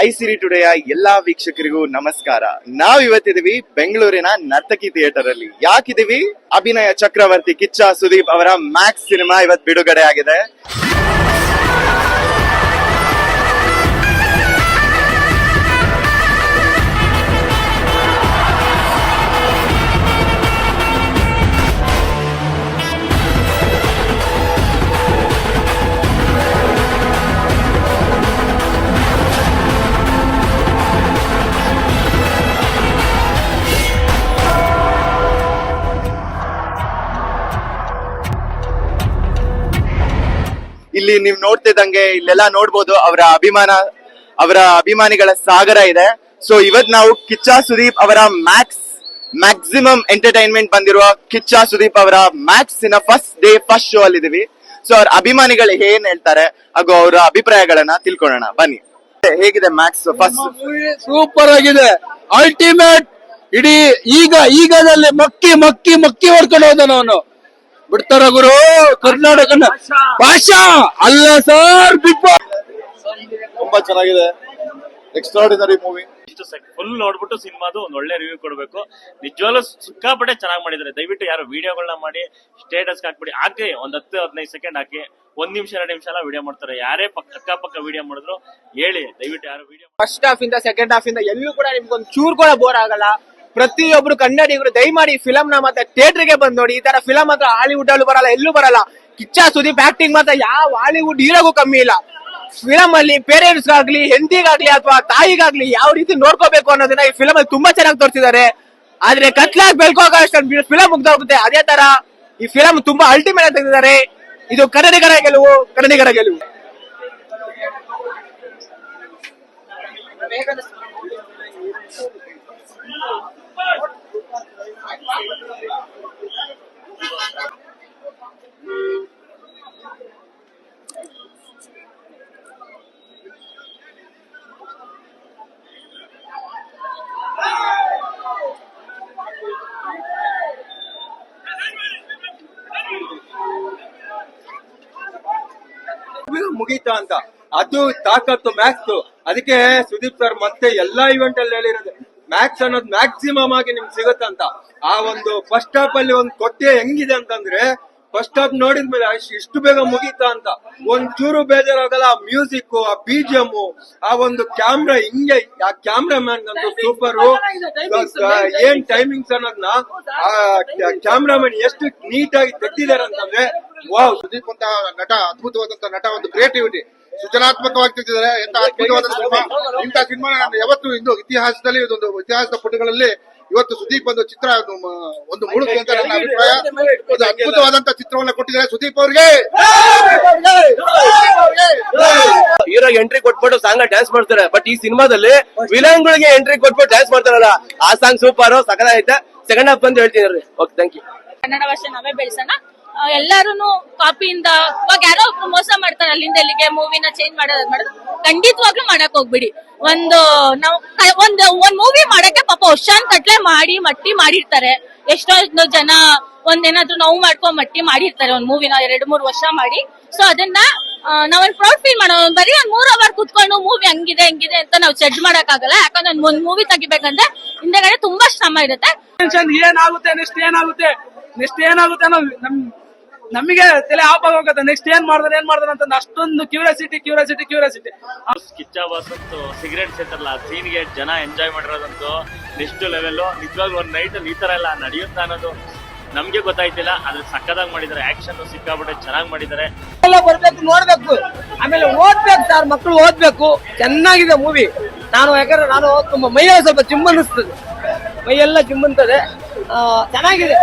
I ಸಿರಿ ಟುಡೆಯ ಎಲ್ಲಾ ವೀಕ್ಷಕರಿಗೂ ನಮಸ್ಕಾರ. ನಾವ್ ಇವತ್ತಿದೀವಿ ಬೆಂಗಳೂರಿನ ನರ್ತಕಿ ಥಿಯೇಟರ್ ಅಲ್ಲಿ ಯಾಕಿದೀವಿ ಅಭಿನಯ ಚಕ್ರವರ್ತಿ ಕಿಚ್ಚ ಸುದೀಪ್ ಅವರ ಮ್ಯಾಕ್ಸ್ ಸಿನಿಮಾ ಇವತ್ ಬಿಡುಗಡೆ ಆಗಿದೆ. ಇಲ್ಲಿ ನೀವ್ ನೋಡ್ತಿದ್ದಂಗೆ ಇಲ್ಲೆಲ್ಲ ನೋಡ್ಬೋದು, ಅವರ ಅಭಿಮಾನ, ಅವರ ಅಭಿಮಾನಿಗಳ ಸಾಗರ ಇದೆ. ಸೊ ಇವತ್ ನಾವು ಕಿಚ್ಚ ಸುದೀಪ್ ಅವರ ಮ್ಯಾಕ್ಸ್ ಮ್ಯಾಕ್ಸಿಮಮ್ ಎಂಟರ್ಟೈನ್ಮೆಂಟ್ ಬಂದಿರುವ ಕಿಚ್ಚ ಸುದೀಪ್ ಅವರ ಮ್ಯಾಕ್ಸ್ನ ಫಸ್ಟ್ ಡೇ ಫಸ್ಟ್ ಶೋ ಅಲ್ಲಿ ಇದೀವಿ ಸೊ ಅವ್ರ ಅಭಿಮಾನಿಗಳು ಏನ್ ಹೇಳ್ತಾರೆ? ಹಾಗೂ ಅವರ ಅಭಿಪ್ರಾಯಗಳನ್ನ ತಿಳ್ಕೊಳ್ಳೋಣ. ಬನ್ನಿ. ಹೇಗಿದೆ ಮ್ಯಾಕ್ಸ್ ಫಸ್ಟ್ ಸೂಪರ್ ಆಗಿದೆ. ಅಲ್ಟಿಮೇಟ್ ಇಡೀ ಈಗ, ಈಗದಲ್ಲಿ ಮಕ್ಕಿ ಮಕ್ಕಿ ಮಕ್ಕಿ ಹೊಡ್ಕೊಂಡು ಹೋದ ಅವನು ಬಿಡ್ತಾರ ಗುರು ಕರ್ನಾಟಕ ಭಾಷಾ. ಅಲ್ಲ ಸರ್ ಬಿಗ್ ತುಂಬಾ ಚೆನ್ನಾಗಿದೆ. ಎಕ್ಸ್ಟ್ರಾಡಿನರಿ ಮೂವಿ ಇಷ್ಟು ಫುಲ್ ನೋಡ್ಬಿಟ್ಟು ಸಿನಿಮಾದು ಒಂದ್ ಒಳ್ಳೆ ರಿವ್ಯೂ ಕೊಡ್ಬೇಕು. ನಿಜವಾಗ್ಲೂ ಸಿಕ್ಕಾಪಟ್ಟೆ ಚೆನ್ನಾಗಿ ಮಾಡಿದ್ದಾರೆ. ದಯವಿಟ್ಟು ಯಾರು ವಿಡಿಯೋಗಳನ್ನ ಮಾಡಿ ಸ್ಟೇಟಸ್ ಹಾಕ್ಬಿಡಿ. ಹಾಕಿ ಒಂದ್ ಹತ್ತು ಹದಿನೈದು ಸೆಕೆಂಡ್ ಹಾಕಿ ಒಂದ್ ನಿಮಿಷ ಎರಡು ನಿಮಿಷ ಎಲ್ಲ ವಿಡಿಯೋ ಮಾಡ್ತಾರೆ. ಯಾರೇ ಪಕ್ಕ ಅಕ್ಕಪಕ್ಕ ವಿಡಿಯೋ ಮಾಡಿದ್ರು ಹೇಳಿ. ದಯವಿಟ್ಟು ಯಾರು ವಿಡಿಯೋ ಫಸ್ಟ್ ಹಾಫ್ ಇಂದ ಸೆಕೆಂಡ್ ಹಾಫ್ ಇಂದ ಎಲ್ಲೂ ಕೂಡ ನಿಮ್ಗೊಂದು ಚೂರ್ ಕೂಡ ಬೋರ್ ಆಗಲ್ಲ. ಪ್ರತಿಯೊಬ್ರು ಕನ್ನಡಿಗರು, ದಯಮಾಡಿ ಫಿಲಂ ನ ಮತ್ತೆ ಥಿಯೇಟರ್ಗೆ ಬಂದ್ ನೋಡಿ. ಈ ತರ ಫಿಲಂ ಮಾತ್ರ ಹಾಲಿವುಡ್ ಅಲ್ಲೂ ಬರಲ್ಲ, ಎಲ್ಲೂ ಬರಲ್ಲ. ಕಿಚ್ಚ ಸುದೀಪ್ ಆಕ್ಟಿಂಗ್ ಮಾತ್ರ ಯಾವ ಹಾಲಿವುಡ್ ಹೀರೋಗೂ ಕಮ್ಮಿ ಇಲ್ಲ. ಫಿಲಂ ಅಲ್ಲಿ ಪೇರೆಂಟ್ಸ್ ಆಗ್ಲಿ ಹೆಂಡತಿಗಾಗ್ಲಿ ಅಥವಾ ತಾಯಿಗಾಗ್ಲಿ ಯಾವ ರೀತಿ ನೋಡ್ಕೋಬೇಕು ಅನ್ನೋದನ್ನ ಈ ಫಿಲಂ ಅಲ್ಲಿ ತುಂಬಾ ಚೆನ್ನಾಗಿ ತೋರಿಸಿದ್ದಾರೆ. ಆದ್ರೆ ಕತ್ಲಾಗ್ ಬೆಳ್ಕೋಗ ಫಿಲಂ ಮುಗ್ದೋಗುತ್ತೆ. ಅದೇ ತರ ಈ ಫಿಲಂ ತುಂಬಾ ಅಲ್ಟಿಮೇಟ್ ಆಗಿ ತೆಗೆದಿದ್ದಾರೆ. ಇದು ಕನ್ನಡಿಗರ ಗೆಲುವು ಕನ್ನಡಿಗರ ಗೆಲುವು. ಮುಗೀತಾ ಅಂತ. ಅದು ತಾಕತ್ತು ಮ್ಯಾಕ್ಸ್ ಅದಕ್ಕೆ ಸುದೀಪ್ ಸರ್ ಮತ್ತೆ ಎಲ್ಲಾ ಇವೆಂಟ್ ಅಲ್ಲಿ ಹೇಳಿರೋದು ಮ್ಯಾಕ್ಸ್ ಅನ್ನೋದು ಮ್ಯಾಕ್ಸಿಮಮ್ ಆಗಿ ನಿಮ್ಗೆ ಸಿಗುತ್ತಂತ ಆ ಒಂದು ಫಸ್ಟ್ ಸ್ಟಾಪ್ ಅಲ್ಲಿ ಒಂದು ಕೊಟ್ಟೆ ಹೆಂಗಿದೆ ಅಂತಂದ್ರೆ ಫಸ್ಟ್ ಸ್ಟಾಪ್ ನೋಡಿದ್ಮೇಲೆ ಅಷ್ಟ್ ಇಷ್ಟು ಬೇಗ ಮುಗೀತಾ ಅಂತ. ಒಂದ್ ಚೂರು ಬೇಜಾರಾಗಲ್ಲ ಆ ಮ್ಯೂಸಿಕ್ ಆ ಬಿಜಿಎಂ ಆ ಒಂದು ಕ್ಯಾಮ್ರಾ ಹಿಂಗೆ ಆ ಕ್ಯಾಮ್ರಾ ಮ್ಯಾನ್ ಅಂತೂ ಸೂಪರ್ ಏನ್ ಟೈಮಿಂಗ್ಸ್ ಅನ್ನೋದನ್ನ ಆ ಮ್ಯಾನ್ ಎಷ್ಟು ನೀಟ್ ಆಗಿ ತೆಗ್ದಿದ್ದಾರೆ ಅಂತಂದ್ರೆ ವಾವ್ ಸುದೀಪ್ ಅಂತ ನಟ ಅದ್ಭುತವಾದಂತ ನಟ ಒಂದು ಕ್ರಿಯೇಟಿವಿಟಿ ಸೃಜನಾತ್ಮಕವಾಗಿ ತೆಗೆದಿದ್ದಾರೆ ಎಂತ ಅದ್ಭುತವಾದ ಸಿನಿಮಾ. ಇಂಥ ಸಿನಿಮಾ ನಾನು ಯಾವತ್ತು ಇಂದು ಇತಿಹಾಸದಲ್ಲಿ ಇದೊಂದು ಇತಿಹಾಸದ ಪುಟಗಳಲ್ಲಿ ಇವತ್ತು ಸುದೀಪ್ ಒಂದು ಚಿತ್ರ ಒಂದು ಮುಳುಕು ಅಂತ ನನ್ನ ಅಭಿಪ್ರಾಯ. ಒಂದು ಅದ್ಭುತವಾದಂತ ಚಿತ್ರವನ್ನ ಕೊಟ್ಟಿದ್ದಾರೆ ಸುದೀಪ್ ಅವ್ರಿಗೆ. ಹೀರೋ ಎಂಟ್ರಿ ಕೊಟ್ಬಿಟ್ಟು ಸಾಂಗ್ ಡ್ಯಾನ್ಸ್ ಮಾಡ್ತಾರೆ. ಬಟ್ ಈ ಸಿನಿಮಾದಲ್ಲಿ ವಿಲನ್ ಗಳಿಗೆ ಎಂಟ್ರಿ ಕೊಟ್ಬಿಟ್ಟು ಡ್ಯಾನ್ಸ್ ಮಾಡ್ತಾರಲ್ಲ. ಆ ಸಾಂಗ್ ಸೂಪರ್ ಸಕಲ ಐತೆ. ಸೆಕೆಂಡ್ ಹಾಫ್ ಬಂದು ಹೇಳ್ತೀನಿ ಓಕೆ ಥ್ಯಾಂಕ್ ಯು ಕನ್ನಡ ಭಾಷೆ ನಾವೇ ಬೆಳೆಸೋಣ. ಎಲ್ಲಾರು ಕಾಪಿಯಿಂದ ಇವಾಗ ಯಾರೋ ಒಬ್ರು ಮೋಸ ಮಾಡ್ತಾರೆ ಅಲ್ಲಿಂದ ಇಲ್ಲಿಗೆ ಮೂವಿನ ಚೇಂಜ್ ಮಾಡೋದ್ ಮಾಡೋದು ಖಂಡಿತವಾಗ್ಲೂ ಮಾಡಕ್ ಹೋಗ್ಬಿಡಿ. ಒಂದು ನಾವು ಒಂದ್, ಒಂದು ಮೂವಿ ಮಾಡಕ್ಕೆ ಪಾಪ ವರ್ಷಾನ್ ಕಟ್ಲೆ ಮಾಡಿ, ಮಟ್ಟಿ ಮಾಡಿರ್ತಾರೆ. ಎಷ್ಟೋ ಜನ ಒಂದೇನಾದ್ರು ನೋವು ಮಾಡ್ಕೊಂಡ್ ಮಟ್ಟಿ ಮಾಡಿರ್ತಾರೆ, ಒಂದ್ ಮೂವಿನ ಎರಡ್, ಮೂರ್ ವರ್ಷ ಮಾಡಿ. ಸೊ ಅದನ್ನ ನಾವ್ ನಾವೊಂದ್ ಪ್ರೌಡ್ ಫೀಲ್ ಮಾಡೋ ಬರೀ ಒಂದ್ ಮೂರ್ ಅವರ್ ಕುತ್ಕೊಂಡು ಮೂವಿ ಹಂಗಿದೆ ಹಂಗಿದೆ ಅಂತ ನಾವು ಜಡ್ಜ್ ಮಾಡಕ್ ಆಗಲ್ಲ ಯಾಕಂದ್ರೆ ಒಂದ್- ಮೂವಿ ತೆಗಿಬೇಕಂದ್ರೆ ಹಿಂದೆಗಡೆ ತುಂಬಾ ಶ್ರಮ ಇರುತ್ತೆ. ಏನಾಗುತ್ತೆ ನೆಕ್ಸ್ಟ್ ಏನಾಗುತ್ತೆ ನೆಕ್ಸ್ಟ್ ಏನಾಗುತ್ತೆ ಅನ್ನೋ ನಮ್ ನಮಗೆ ತಲೆ ಆಫ್ ಆಗೋಗುತ್ತೆ ನೆಕ್ಸ್ಟ್ ಏನ್ ಮಾಡ್ತಾರೆ ಏನ್ ಮಾಡ್ತಾರೆ ಅಂತ ಅಷ್ಟೊಂದು curiosity curiosity curiosity Kichcha boss ಅಂತೂ ಸಿಗರೇಟ್ ಸೇತಲ್ಲ ಸೀನ್ಗೆ ಜನ ಎಂಜಾಯ್ ಮಾಡಿರೋದಂತೂ ನೆಕ್ಸ್ಟ್ ಲೆವೆಲ್ ನಿಜವಾಗ್ಲೂ ಒಂದ್ ನೈಟ್ ಈ ತರ ಎಲ್ಲ ನಡೆಯುತ್ತಾ ಅನ್ನೋದು ನಮ್ಗೆ ಗೊತ್ತಾಯ್ತಿಲ್ಲ. ಅದ್ರ ಸಕ್ಕದಾಗಿ ಮಾಡಿದ್ದಾರೆ. ಆಕ್ಷನ್ ಸಿಕ್ಕಾಬಿಟ್ಟೆ ಚೆನ್ನಾಗಿ ಮಾಡಿದ್ದಾರೆ. ಎಲ್ಲ ಬರ್ಬೇಕು ನೋಡ್ಬೇಕು. ಆಮೇಲೆ ಓದ್ಬೇಕು ಸರ್ ಮಕ್ಕಳು ಓದ್ಬೇಕು. ಚೆನ್ನಾಗಿದೆ ಮೂವಿ ನಾನು ಯಾಕಂದ್ರೆ ನಾನು ತುಂಬಾ ಮೈಯೆಲ್ಲ ಸ್ವಲ್ಪ ಚಿಮ್ಮನಿಸ್ತದೆ ಮೈಯೆಲ್ಲ ಜಿಮ್ ಆ, ಚೆನ್ನಾಗಿದೆ.